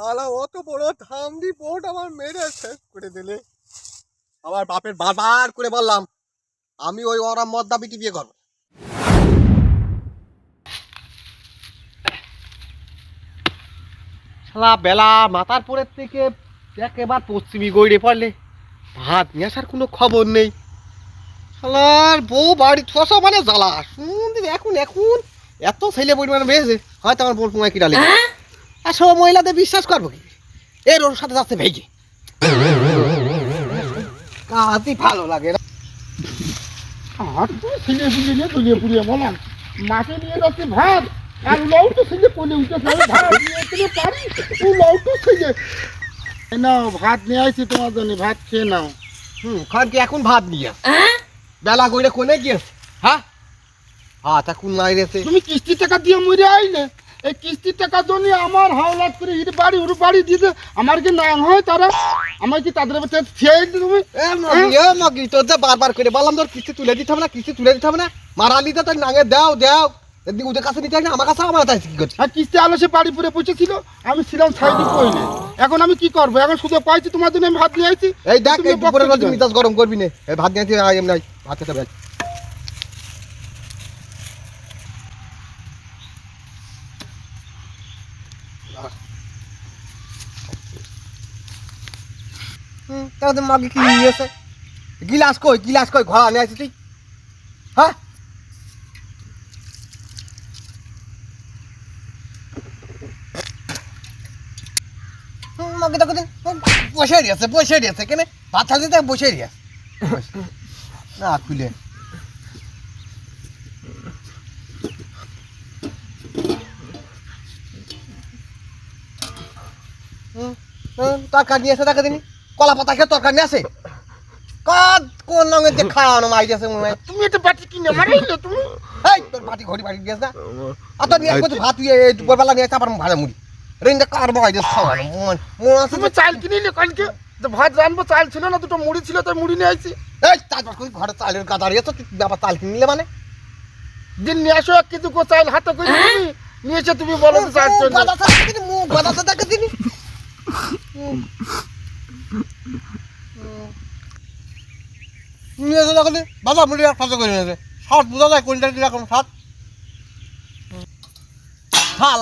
শালা অত বড় ধামড়ি বোট আমার মেরে শেষ করে দিলে। আমার বাপের বারবার করে বললাম, আমি ওই ওরা মদ্দা বিটি বিয়ে করব। শালা বেলা মাথার পরের থেকে একেবার পশ্চিমী গইড়ে পড়লে, ভাত নিয়ে কোনো খবর নেই। শালার বউ বাড়ি ছশো মানে জ্বালা। শুনবি এখন এখন এত ছেলে পরিমাণে বেড়েছে হয়তো আমার বোন তোমায় কিনা লেগে আর সব মহিলাদের বিশ্বাস করব কি? এর ওর সাথে যাচ্ছে ভেগে। কাতি ভালো লাগে আর তো নিয়ে বলাম। মাকে নিয়ে যাচ্ছে ভাত আর তো উঠেছে ভাত নিয়ে যেতে পারি তো ছেলে নাও ভাত নিয়ে আসছি তোমার জন্য ভাত খেয়ে নাও। হুম খান কি এখন ভাত নিয়ে বেলা কইরে কোনে গিয়েছে? হ্যাঁ? হাত এখন নাই রেছে তুমি কিস্তির টাকা দিয়ে মরে আইলে। এই কিস্তির টাকার জন্য আমার হাওলাত করে ইট বাড়ি উড় বাড়ি দিতে আমার কি নাম হয় তারা? আমার কি তাদের খেয়ে দিতে মগি তোর যে বারবার করে বললাম তোর কিস্তি তুলে দিতে হবে না কিস্তি তুলে দিতে হবে না মারালি তো তোর নাঙে দাও দাও। এদিকে ওদের কাছে নিতে না আমার কাছে আমার তাই কি করছি? আর কিস্তি আলো সে বাড়ি পুরে পৌঁছেছিল আমি ছিলাম সাইডে কইলে এখন আমি কি করব? এখন শুধু পাইছি তোমার জন্য আমি ভাত নিয়ে আইছি। এই দেখ এই। মিজাজ গরম করবি না। এই ভাত নিয়ে আই এম নাই ভাত খেতে হুম তাহলে মাগে কি নিয়েছে গিলাস কই গিলাস কই ঘোড়া নিয়ে আসিস তুই? হ্যাঁ? হুম, দেখো দিন। বসে দিয়েছে বসে দিয়েছে কেন? ভাত থাকতে বসে দিয়েছে। না খুলে। তরকারি নিয়ে এসে দিনি কলা পাতা খেয়ে তরকারি নিয়ে আসে। কাদ কোন রঙের যে খাওয়ানো মাই মনে হয়। তুমি একটা বাটি কিনে মারাইলে তুমি। এই তোর বাটি ঘড়ি বাটি দিয়েছ না? আর তোর নিয়ে আসব ভাত তুই এই দুপুরবেলা নিয়ে আসে আবার ভাজা মুড়ি। রেঞ্জে কার দিয়েছে মন আছে তুমি চাল কিনিলে কালকে যে ভাত রানবো চাল ছিল না দুটো মুড়ি ছিল তাই মুড়ি নিয়ে আইছি। এই তারপর কই? ঘরে চালের গাদা রয়েছে তুই আবার চাল কিনে নিলে মানে। দিন নিয়ে আসো এক কেজি কো চাল হাতে করে নিয়েছো তুমি। বলো তো চাল চলে। মুখ গাদা দেখে দিনি। নিয়ে এসে দেখো দিন বাবা মুড়ি এক সাথে করে নিয়েছে। সাত বোঝা যায় কোনটা কীরকম সাত। হাল